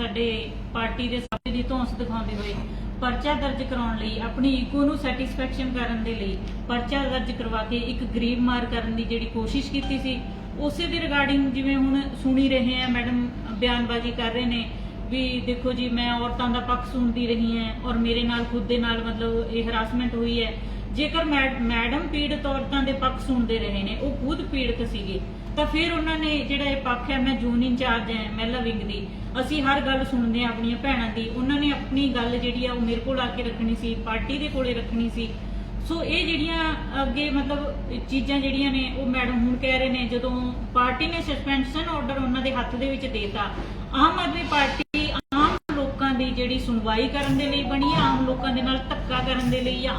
ਸਾਡੇ ਪਾਰਟੀ ਦੇ ਸਾਥੀ ਦੀ ਧੌਂਸ ਦਿਖਾਉਂਦੇ ਹੋਏ ਪਰਚਾ ਦਰਜ ਕਰਾਉਣ ਲਈ ਆਪਣੀ ਈਗੋ ਨੂੰ ਸੈਟੀਸਫੈਕਸ਼ਨ ਕਰਨ ਦੇ ਲਈ ਪਰਚਾ ਦਰਜ ਕਰਵਾ ਕੇ ਇੱਕ ਗਰੀਬ ਮਾਰ ਕਰਨ ਦੀ ਜਿਹੜੀ ਕੋਸ਼ਿਸ਼ ਕੀਤੀ ਸੀ, ਉਸੇ ਦੇ ਰਿਗਾਰਡਿੰਗ ਜਿਵੇਂ ਹੁਣ ਸੁਣੀ ਰਹੇ ਆ ਮੈਡਮ ਬਿਆਨਬਾਜ਼ੀ ਕਰ ਰਹੇ ਨੇ ਵੀ ਦੇਖੋ ਜੀ, ਮੈਂ ਔਰਤਾਂ ਦਾ ਪੱਖ ਸੁਣਦੀ ਰਹੀ ਹਾਂ ਔਰ ਮੇਰੇ ਨਾਲ ਖੁਦ ਦੇ ਨਾਲ ਮਤਲਬ ਇਹ ਹਰਾਸਮੈਂਟ ਹੋਈ ਹੈ। ਜੇਕਰ ਮੈਡਮ ਪੀੜਤ ਔਰਤਾਂ ਦੇ ਪੱਖ ਸੁਣਦੇ ਰਹੇ ਨੇ, ਉਹ ਖੁਦ ਪੀੜਤ ਸੀਗੇ, ਤਾਂ ਫਿਰ ਉਹਨਾਂ ਨੇ ਜਿਹੜਾ ਇਹ ਪੱਖ ਹੈ, ਮੈਂ ਜੂਨ ਇੰਚਾਰਜ ਹਾਂ ਮਹਿਲਾ ਵਿੰਗ ਦੀ, ਅਸੀਂ ਹਰ ਗੱਲ ਸੁਣਦੇ ਹਾਂ ਆਪਣੀਆਂ ਭੈਣਾਂ ਦੀ, ਉਹਨਾਂ ਨੇ ਆਪਣੀ ਗੱਲ ਜਿਹੜੀ ਆ ਉਹ ਮੇਰੇ ਕੋਲ ਆ ਕੇ ਰੱਖਣੀ ਸੀ, ਪਾਰਟੀ ਦੇ ਕੋਲੇ ਰੱਖਣੀ ਸੀ। ਸੋ ਇਹ ਜਿਹੜੀਆਂ ਅੱਗੇ ਮਤਲਬ ਚੀਜ਼ਾਂ ਜਿਹੜੀਆਂ ਨੇ, ਉਹ ਮੈਡਮ ਹੁਣ ਕਹਿ ਰਹੇ ਨੇ, ਜਦੋਂ ਪਾਰਟੀ ਨੇ ਸਸਪੈਂਸ਼ਨ ਆਰਡਰ ਉਹਨਾਂ ਦੇ ਹੱਥ ਦੇ ਵਿੱਚ ਦੇਤਾ, ਆਮ ਆਦਮੀ ਪਾਰਟੀ ਆਮ ਲੋਕਾਂ ਦੀ ਜਿਹੜੀ ਸੁਣਵਾਈ ਕਰਨ ਦੇ ਲਈ ਬਣੀ ਆਮ ਲੋਕਾਂ ਦੇ ਨਾਲ ਧੱਕਾ ਕਰਨ ਦੇ ਲਈ ਜਾਂ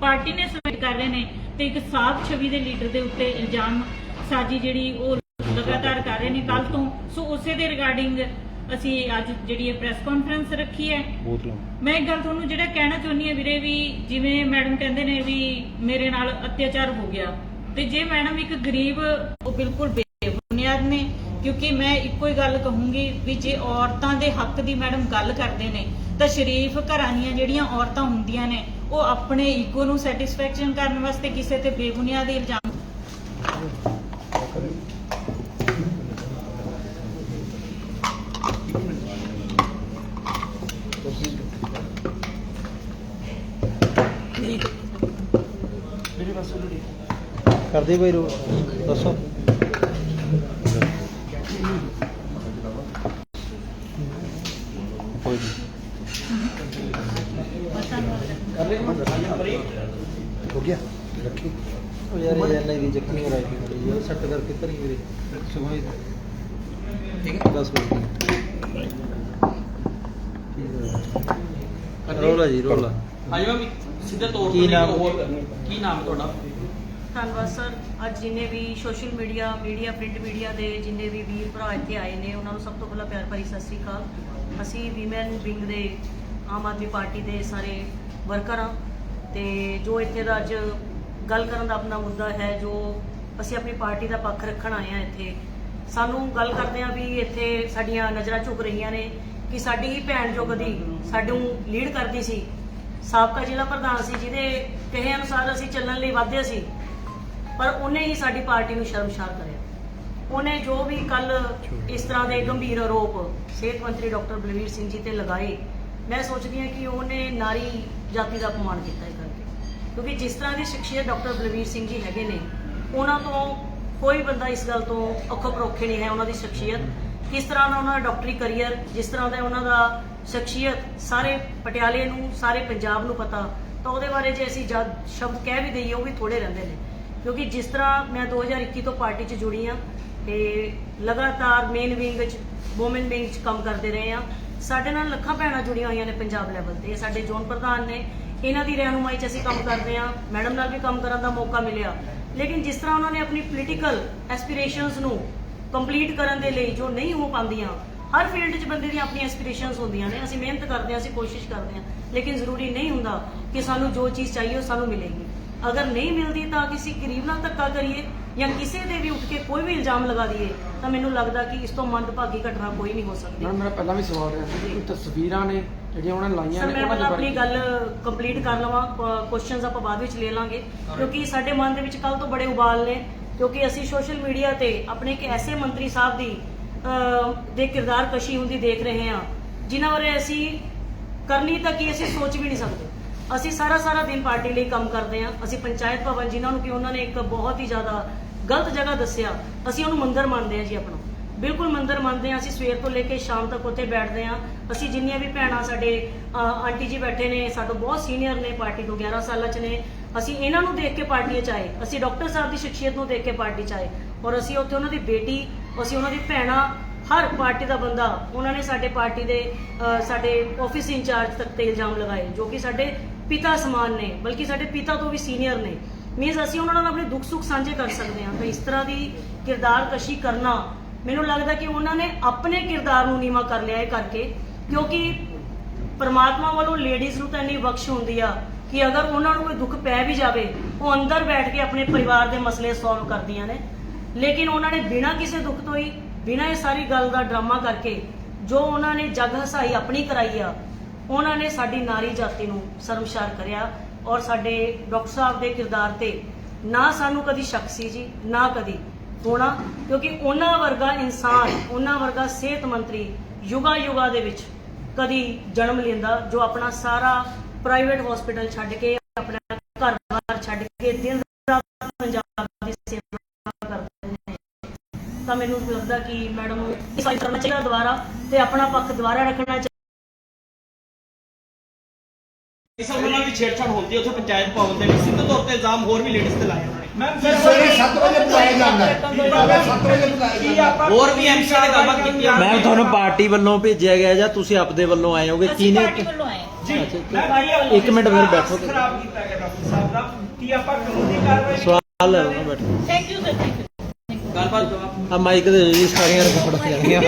ਪਾਰਟੀ ਨੇ ਸਬਮਿਟ ਕਰ ਰਹੇ ਨੇ ਤੇ ਇੱਕ ਸਾਫ਼ ਛਵੀ ਦੇ ਲੀਡਰ ਦੇ ਉੱਤੇ ਇਲਜ਼ਾਮ ਸਾਜੀ ਜਿਹੜੀ ਉਹ ਲਗਾਤਾਰ ਕਰ ਰਹੇ ਨੇ ਕੱਲ ਤੋਂ। ਸੋ ਉਸੇ ਦੇ ਰਿਗਾਰਡਿੰਗ ਅਸੀਂ ਅੱਜ ਜਿਹੜੀ ਇਹ ਪ੍ਰੈਸ ਕਾਨਫਰੰਸ ਰੱਖੀ ਹੈ। ਮੈਂ ਇੱਕ ਗੱਲ ਤੁਹਾਨੂੰ ਜਿਹੜਾ ਕਹਿਣਾ ਚਾਹੁੰਦੀ ਹਾਂ ਵੀਰੇ ਵੀ ਜਿਵੇਂ ਮੈਡਮ ਕਹਿੰਦੇ ਨੇ ਵੀ ਮੇਰੇ ਨਾਲ ਅਤਿਆਚਾਰ ਹੋ ਗਿਆ। ਤੇ ਜੇ ਮੈਡਮ ਇੱਕ ਗਰੀਬ ਉਹ ਬਿਲਕੁਲ ਬੇਬੁਨਿਆਦ ਨੇ ਕਿਉਂਕਿ ਮੈਂ ਇੱਕੋ ਹੀ ਗੱਲ ਕਹੂੰਗੀ ਵੀ ਜੇ ਔਰਤਾਂ ਦੇ ਹੱਕ ਦੀ ਮੈਡਮ ਗੱਲ ਕਰਦੇ ਨੇ ਤਾਂ ਸ਼ਰੀਫ ਘਰਾਂ ਦੀਆਂ ਜਿਹੜੀਆਂ ਔਰਤਾਂ ਹੁੰਦੀਆਂ ਨੇ, ਉਹ ਆਪਣੇ ਈਗੋ ਨੂੰ ਸੈਟੀਸਫੈਕਸ਼ਨ ਕਰਨ ਵਾਸਤੇ ਕਿਸੇ ਤੇ ਬੇਬੁਨਿਆਦ ਇਲਜ਼ਾਮ ਕਰਦੇ ਭਾਈ ਰੋ ਦੱਸੋ। ਰੱਖੀ ਉਹ ਯਾਰ ਇਹ ਨਹੀਂ ਦੀ ਚੱਕੀ ਹੋ ਰਹੀ ਹੈ ਇਹ ਸੈੱਟ ਕਰਕੇ ਧਰੀ ਵੀਰੇ। ਸੁਭਾਈ ਠੀਕ ਹੈ 10 ਮਿੰਟ। ਰੋਲਾ ਜੀ ਰੋਲਾ। ਹਾਂਜੀ ਮੈਂ ਸਿੱਧੇ ਤੌਰ ਕੀ ਤੇ ਨਾਮ? ਹੋਰ ਕੀ ਨਾਮ ਤੁਹਾਡਾ? ਧੰਨਵਾਦ ਸਰ। ਅੱਜ ਜਿੰਨੇ ਵੀ social media media print media ਦੇ ਜਿੰਨੇ ਵੀ ਵੀਰ ਭਰਾ ਇੱਥੇ ਆਏ ਨੇ ਉਹਨਾਂ ਨੂੰ ਸਭ ਤੋਂ ਪਹਿਲਾਂ ਪਿਆਰ ਭਰੀ ਸਤਿ ਸ੍ਰੀ ਅਕਾਲ। ਅਸੀਂ ਵੀਮੈਨ ਵਿੰਗ ਦੇ ਆਮ ਆਦਮੀ ਪਾਰਟੀ ਦੇ ਸਾਰੇ ਵਰਕਰ ਹਾਂ ਤੇ ਜੋ ਇੱਥੇ ਦਾ ਅੱਜ ਗੱਲ ਕਰਨ ਦਾ ਆਪਣਾ ਮੁੱਦਾ ਹੈ ਜੋ ਅਸੀਂ ਆਪਣੀ ਪਾਰਟੀ ਦਾ ਪੱਖ ਰੱਖਣ ਆਏ ਹਾਂ ਇੱਥੇ। ਸਾਨੂੰ ਗੱਲ ਕਰਦੇ ਹਾਂ ਵੀ ਇੱਥੇ ਸਾਡੀਆਂ ਨਜ਼ਰਾਂ ਝੁਕ ਰਹੀਆਂ ਨੇ ਕਿ ਸਾਡੀ ਹੀ ਭੈਣ ਜੋ ਕਦੀ ਸਾਨੂੰ ਲੀਡ ਕਰਦੀ ਸੀ, ਸਾਬਕਾ ਜ਼ਿਲ੍ਹਾ ਪ੍ਰਧਾਨ ਸੀ, ਜਿਹਦੇ ਕਹੇ ਅਨੁਸਾਰ ਅਸੀਂ ਚੱਲਣ ਲਈ ਵਾਧੇ ਸੀ, ਪਰ ਉਹਨੇ ਹੀ ਸਾਡੀ ਪਾਰਟੀ ਨੂੰ ਸ਼ਰਮਸ਼ਾਰ ਕਰਿਆ। ਉਹਨੇ ਜੋ ਵੀ ਕੱਲ ਇਸ ਤਰ੍ਹਾਂ ਦੇ ਗੰਭੀਰ ਆਰੋਪ ਸਿਹਤ ਮੰਤਰੀ ਡਾਕਟਰ ਬਲਵੀਰ ਸਿੰਘ ਜੀ ਤੇ ਲਗਾਏ, ਮੈਂ ਸੋਚਦੀ ਹਾਂ ਕਿ ਉਹਨੇ ਨਾਰੀ ਜਾਤੀ ਦਾ ਅਪਮਾਨ ਕੀਤਾ ਇਹ ਕਿਉਂਕਿ ਜਿਸ ਤਰ੍ਹਾਂ ਦੀ ਸ਼ਖਸੀਅਤ ਡਾਕਟਰ ਬਲਵੀਰ ਸਿੰਘ ਜੀ ਹੈਗੇ ਨੇ, ਉਹਨਾਂ ਤੋਂ ਕੋਈ ਬੰਦਾ ਇਸ ਗੱਲ ਤੋਂ ਅੱਖੋਂ ਪਰੋਖੇ ਨਹੀਂ ਹੈ, ਉਹਨਾਂ ਦੀ ਸ਼ਖਸੀਅਤ। ਕਿਸ ਤਰ੍ਹਾਂ ਦਾ ਉਹਨਾਂ ਦਾ ਡਾਕਟਰੀ ਕਰੀਅਰ, ਜਿਸ ਤਰ੍ਹਾਂ ਦਾ ਉਹਨਾਂ ਦਾ ਸ਼ਖਸੀਅਤ ਸਾਰੇ ਪਟਿਆਲੇ ਨੂੰ, ਸਾਰੇ ਪੰਜਾਬ ਨੂੰ ਪਤਾ, ਤਾਂ ਉਹਦੇ ਬਾਰੇ ਜੇ ਅਸੀਂ ਜਦ ਸ਼ਬਦ ਕਹਿ ਵੀ ਦਈਏ, ਉਹ ਵੀ ਥੋੜੇ ਰਹਿੰਦੇ ਨੇ। ਕਿਉਂਕਿ ਜਿਸ ਤਰ੍ਹਾਂ ਮੈਂ 2021 ਤੋਂ ਪਾਰਟੀ 'ਚ ਜੁੜੀ ਆ ਤੇ ਲਗਾਤਾਰ ਮੇਨ ਵਿੰਗ 'ਚ ਵੂਮਨ ਵਿੰਗ 'ਚ ਕੰਮ ਕਰਦੇ ਰਹੇ ਆ ਸਾਡੇ ਨਾਲ ਲੱਖਾਂ ਭੈਣਾਂ ਜੁੜੀਆਂ ਹੋਈਆਂ ਨੇ ਪੰਜਾਬ ਲੈਵਲ ਤੇ ਸਾਡੇ ਜ਼ੋਨ ਪ੍ਰਧਾਨ ਨੇ ਇਹਨਾਂ ਦੀ ਰਹਿਨੁਮਾਈ 'ਚ ਅਸੀਂ ਕੰਮ ਕਰਦੇ ਆ ਮੈਡਮ ਨਾਲ ਵੀ ਕੰਮ ਕਰਨ ਦਾ ਮੌਕਾ ਮਿਲਿਆ। ਲੇਕਿਨ ਜਿਸ ਤਰ੍ਹਾਂ ਉਹਨਾਂ ਨੇ ਆਪਣੀ ਪੋਲੀਟੀਕਲ ਐਸਪੀਰੇਸ਼ਨਸ ਨੂੰ ਕੰਪਲੀਟ ਕਰਨ ਦੇ ਲਈ ਜੋ ਨਹੀਂ ਹੋ ਪਾਉਂਦੀਆਂ, ਹਰ ਫੀਲਡ 'ਚ ਬੰਦੇ ਦੀਆਂ ਆਪਣੀਆਂ ਐਸਪੀਰੇਸ਼ਨਸ ਹੁੰਦੀਆਂ ਨੇ। ਅਸੀਂ ਮਿਹਨਤ ਕਰਦੇ ਹਾਂ, ਅਸੀਂ ਕੋਸ਼ਿਸ਼ ਕਰਦੇ ਹਾਂ, ਲੇਕਿਨ ਜ਼ਰੂਰੀ ਨਹੀਂ ਹੁੰਦਾ ਕਿ ਸਾਨੂੰ ਜੋ ਚੀਜ਼ ਚਾਹੀਏ ਉਹ ਸਾਨੂੰ ਮਿਲੇਗੀ। ਅਗਰ ਨਹੀਂ ਮਿਲਦੀ ਤਾਂ ਕਿਸੇ ਗਰੀਬ ਨਾਲ ਧੱਕਾ ਕਰੀਏ ਜਾਂ ਕਿਸੇ ਦੇ ਵੀ ਉੱਠ ਕੇ ਕੋਈ ਵੀ ਇਲਜ਼ਾਮ ਲਗਾ ਦਈਏ ਤਾਂ ਮੈਨੂੰ ਲੱਗਦਾ ਕਿ ਇਸ ਤੋਂ ਮੰਦਭਾਗੀ ਘਟਨਾ ਕੋਈ ਨਹੀਂ ਹੋ ਸਕਦੀ। ਮੈਡਮ ਮੇਰਾ ਪਹਿਲਾਂ ਵੀ ਸਵਾਲ ਰਿਹਾ ਸੀ ਕਿ ਤਸਵੀਰਾਂ ਨੇ ਜਿਹੜੀਆਂ ਉਹਨਾਂ ਨੇ ਲਾਈਆਂ ਨੇ ਉਹਨਾਂ ਦੇ ਆਪਣੀ ਬਾਰੇ ਗੱਲ ਕੰਪਲੀਟ ਕਰ ਲਵਾਂ ਕੁਐਸਚਨਸ ਆਪਾਂ ਬਾਅਦ ਵਿੱਚ ਲੈ ਲਾਂਗੇ। ਕਿਉਂਕਿ ਸਾਡੇ ਮਨ ਦੇ ਵਿੱਚ ਕੱਲ ਤੋਂ ਬੜੇ ਉਬਾਲ ਨੇ ਕਿਉਂਕਿ ਅਸੀਂ ਸੋਸ਼ਲ ਮੀਡੀਆ ਤੇ ਆਪਣੇ ਇੱਕ ਐਸੇ ਮੰਤਰੀ ਸਾਹਿਬ ਦੀ ਦੇ ਕਿਰਦਾਰ ਕਸ਼ੀ ਹੁੰਦੀ ਦੇਖ ਰਹੇ ਹਾਂ ਜਿਨ੍ਹਾਂ ਬਾਰੇ ਅਸੀਂ ਕਰਨੀ ਤਾਂ ਕੀ ਅਸੀਂ ਸੋਚ ਵੀ ਨਹੀਂ ਸਕਦੇ। ਅਸੀਂ ਸਾਰਾ ਸਾਰਾ ਦਿਨ ਪਾਰਟੀ ਲਈ ਕੰਮ ਕਰਦੇ ਹਾਂ। ਅਸੀਂ ਪੰਚਾਇਤ ਭਵਨ ਜਿਨ੍ਹਾਂ ਨੂੰ ਕਿ ਉਹਨਾਂ ਨੇ ਇੱਕ ਬਹੁਤ ਹੀ ਜ਼ਿਆਦਾ ਗਲਤ ਜਗ੍ਹਾ ਦੱਸਿਆ, ਅਸੀਂ ਉਹਨੂੰ ਮੰਦਰ ਮੰਨਦੇ ਹਾਂ ਜੀ ਆਪਣਾ। ਬਿਲਕੁਲ ਮੰਦਰ ਮੰਨਦੇ ਹਾਂ। ਅਸੀਂ ਸਵੇਰ ਤੋਂ ਲੈ ਕੇ ਸ਼ਾਮ ਤੱਕ ਉੱਥੇ ਬੈਠਦੇ ਹਾਂ। ਅਸੀਂ ਜਿੰਨੀਆਂ ਵੀ ਭੈਣਾਂ ਸਾਡੇ ਆਂਟੀ ਜੀ ਬੈਠੇ ਨੇ, ਸਾਡੇ ਬਹੁਤ ਸੀਨੀਅਰ ਨੇ ਪਾਰਟੀ ਤੋਂ 11 ਸਾਲਾਂ ਚ ਨੇ। ਅਸੀਂ ਇਹਨਾਂ ਨੂੰ ਦੇਖ ਕੇ ਪਾਰਟੀ ਚ ਆਏ। ਅਸੀਂ ਡਾਕਟਰ ਸਾਹਿਬ ਦੀ ਸ਼ਖਸੀਅਤ ਨੂੰ ਦੇਖ ਕੇ ਪਾਰਟੀ ਚ ਆਏ। ਔਰ ਅਸੀਂ ਉੱਥੇ ਉਹਨਾਂ ਦੀ ਬੇਟੀ, ਅਸੀਂ ਉਹਨਾਂ ਦੀ ਭੈਣਾਂ ਹਰ ਪਾਰਟੀ ਦਾ ਬੰਦਾ ਉਹਨਾਂ ਨੇ ਸਾਡੇ ਪਾਰਟੀ ਦੇ ਅ, ਸਾਡੇ ਆਫਿਸ ਇੰਚਾਰਜ ਤੱਕ ਤੇ ਇਲਜ਼ਾਮ ਲਗਾਏ ਜੋ ਕਿ ਸਾਡੇ ਪਿਤਾ ਸਮਾਨ ਨੇ ਬਲਕਿ ਸਾਡੇ ਪਿਤਾ ਤੋਂ ਵੀ ਸੀਨੀਅਰ ਨੇ। ਮੀਨਸ ਅਸੀਂ ਉਹਨਾਂ ਨਾਲ ਆਪਣੇ ਦੁੱਖ ਸੁੱਖ ਸਾਂਝੇ ਕਰ ਸਕਦੇ ਹਾਂ ਤਾਂ ਇਸ ਤਰ੍ਹਾਂ ਦੀ ਕਿਰਦਾਰ ਕਸ਼ੀ ਕਰਨਾ ਮੈਨੂੰ ਲੱਗਦਾ ਕਿ ਉਹਨਾਂ ਨੇ ਆਪਣੇ ਕਿਰਦਾਰ ਨੂੰ ਨੀਵਾ ਕਰ ਲਿਆ ਇਹ ਕਰਕੇ ਕਿਉਂਕਿ ਪਰਮਾਤਮਾ ਵੱਲੋਂ ਲੇਡੀਜ਼ ਨੂੰ ਤਾਂ ਇੰਨੀ ਬਖਸ਼ ਹੁੰਦੀ ਆ ਕਿ ਅਗਰ ਉਹਨਾਂ ਨੂੰ ਕੋਈ ਦੁੱਖ ਪੈ ਵੀ ਜਾਵੇ ਉਹ ਅੰਦਰ ਬੈਠ ਕੇ ਆਪਣੇ ਪਰਿਵਾਰ ਦੇ ਮਸਲੇ ਸੋਲਵ ਕਰਦੀਆਂ ਨੇ। ਲੇਕਿਨ ਉਹਨਾਂ ਨੇ ਬਿਨਾਂ ਕਿਸੇ ਦੁੱਖ ਤੋਂ ਹੀ ਬਿਨਾਂ ਇਹ ਸਾਰੀ ਗੱਲ ਦਾ ਡਰਾਮਾ ਕਰਕੇ ਜੋ ਉਹਨਾਂ ਨੇ ਜਗ ਹਸਾਈ ਆਪਣੀ ਕਰਾਈ ਆ, ਉਹਨਾਂ ਨੇ ਸਾਡੀ ਨਾਰੀ ਜਾਤੀ ਨੂੰ ਸ਼ਰਮਸ਼ਾਰ ਕਰਿਆ ਔਰ ਸਾਡੇ ਡਾਕਟਰ ਸਾਹਿਬ ਦੇ ਕਿਰਦਾਰ ਤੇ ਨਾ ਸਾਨੂੰ ਕਦੀ ਸ਼ੱਕ ਸੀ ਜੀ, ਨਾ ਕਦੀ ਹੋਣਾ, ਕਿਉਂਕਿ ਉਹਨਾਂ ਵਰਗਾ ਇਨਸਾਨ, ਉਹਨਾਂ ਵਰਗਾ ਸਿਹਤ ਮੰਤਰੀ ਯੁਗਾ ਯੁਗਾ ਦੇ ਵਿੱਚ ਕਦੀ ਜਨਮ ਲੈਂਦਾ, ਜੋ ਆਪਣਾ ਸਾਰਾ ਪ੍ਰਾਈਵੇਟ ਹਸਪੀਟਲ ਛੱਡ ਕੇ, ਆਪਣਾ ਘਰ-ਬਾਰ ਛੱਡ ਕੇ ਦਿਨ ਰਾਤ ਪੰਜਾਬ ਦੀ ਸੇਵਾ ਕਰਦੇ ਨੇ ਤਾਂ ਮੈਨੂੰ ਲੱਗਦਾ ਕਿ ਮੈਡਮ ਨੂੰ ਇਸ ਵਾਰੀ ਕਰਨਾ ਚਾਹੀਦਾ ਦੁਬਾਰਾ ਤੇ ਆਪਣਾ ਪੱਖ ਦੁਬਾਰਾ ਰੱਖਣਾ ਚਾਹੀਦਾ। ਇਸ ਵੱਲੋਂ ਵੀ ਛੇੜਛਾੜ ਹੁੰਦੀ ਹੈ ਉੱਥੇ ਪੰਚਾਇਤ ਭਵਨ ਦੇ ਵਿੱਚ ਸਿੱਧੇ ਤੌਰ ਤੇ ਇਲਜ਼ਾਮ ਹੋਰ ਵੀ ਲੇਡੀਜ਼ ਤੇ ਲਾਏ ਉਹਨਾਂ ਨੇ। ਮੈਮ ਸਵੇਰੇ 7 ਵਜੇ ਬੁਲਾਇਆ ਜਾਂਦਾ। ਹੈ 7 ਵਜੇ ਬੁਲਾਇਆ ਜਾਂਦਾ। ਹੈ ਹੋਰ ਵੀ ਐਮਸੀ ਨੇ ਗੱਲਬਾਤ ਕੀਤੀ ਆ। ਮੈਮ ਤੁਹਾਨੂੰ ਪਾਰਟੀ ਵੱਲੋਂ ਭੇਜਿਆ ਗਿਆ ਜਾਂ ਤੁਸੀਂ ਆਪਦੇ ਵੱਲੋਂ ਆਏ ਹੋਗੇ? ਪਾਰਟੀ ਵੱਲੋਂ ਆਏ ਹਾਂ। ਜੀ ਕੀ ਇੱਕ ਮਿੰਟ ਫਿਰ ਬੈਠੋ। ਖਰਾਬ ਕੀਤਾ ਗਿਆ ਡਾਕਟਰ ਸਾਹਿਬ ਦਾ ਕੀ ਆਪਾਂ ਕਾਨੂੰਨੀ ਕਾਰਵਾਈ ਸਵਾਲ ਲੈ ਲਓ ਬੈਠੋ। Thank you sir thank you ਗੱਲਬਾਤ ਜਵਾਬ ਆ ਮਾਈਕ ਦੇ ਜੀ ਸਾਰੀਆਂ ਰਿਕਾਰਡ ਹੋ ਜਾਣਗੀਆਂ